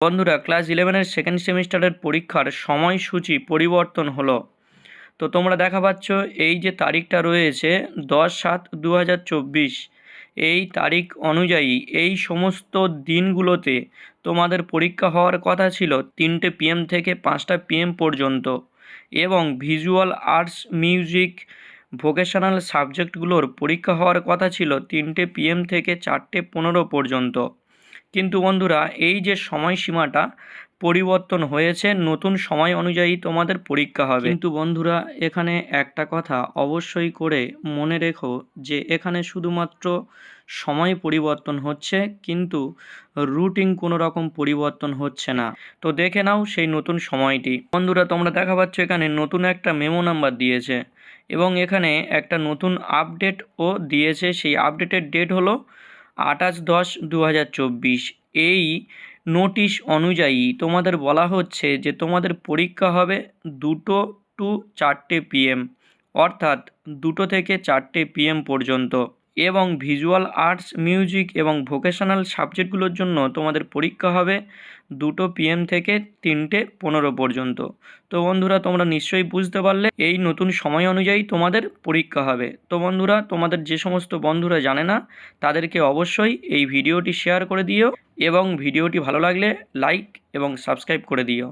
বন্ধুরা ক্লাস ইলেভেনের সেকেন্ড সেমিস্টারের পরীক্ষার সময়সূচি পরিবর্তন হলো। তো তোমরা দেখা পাচ্ছ, এই যে তারিখটা রয়েছে দশ সাত দু এই তারিখ অনুযায়ী এই সমস্ত দিনগুলোতে তোমাদের পরীক্ষা হওয়ার কথা ছিল তিনটে পিএম থেকে পাঁচটা পিএম পর্যন্ত এবং ভিজুয়াল আর্টস মিউজিক ভোকেশনাল সাবজেক্টগুলোর পরীক্ষা হওয়ার কথা ছিল তিনটে পিএম থেকে চারটে পনেরো পর্যন্ত। কিন্তু বন্ধুরা, এই যে সময়সীমাটা পরিবর্তন হয়েছে, নতুন সময় অনুযায়ী তোমাদের পরীক্ষা হবে। কিন্তু বন্ধুরা, এখানে একটা কথা অবশ্যই করে মনে রেখো যে এখানে শুধুমাত্র সময় পরিবর্তন হচ্ছে, কিন্তু রুটিন কোনো রকম পরিবর্তন হচ্ছে না। তো দেখে নাও সেই নতুন সময়টি। বন্ধুরা, তোমরা দেখা পাচ্ছ এখানে নতুন একটা মেমো নাম্বার দিয়েছে এবং এখানে একটা নতুন আপডেটও দিয়েছে। সেই আপডেটের ডেট হলো আঠাশ দশ দু এই নোটিশ অনুযায়ী তোমাদের বলা হচ্ছে যে তোমাদের পরীক্ষা হবে দুটো টু চারটে পিএম অর্থাৎ দুটো থেকে চারটে পিএম পর্যন্ত। এবং ভিজুয়াল আর্টস, মিউজিক এবং ভোকেশনাল সাবজেক্টগুলোর জন্য তোমাদের পরীক্ষা হবে দুটো পিএম থেকে তিনটে পনেরো পর্যন্ত। তো বন্ধুরা, তোমরা নিশ্চয়ই বুঝতে পারলে এই নতুন সময় অনুযায়ী তোমাদের পরীক্ষা হবে। তো বন্ধুরা, তোমাদের যে সমস্ত বন্ধুরা জানে না, তাদেরকে অবশ্যই এই ভিডিওটি শেয়ার করে দিও এবং ভিডিওটি ভালো লাগলে লাইক এবং সাবস্ক্রাইব করে দিও।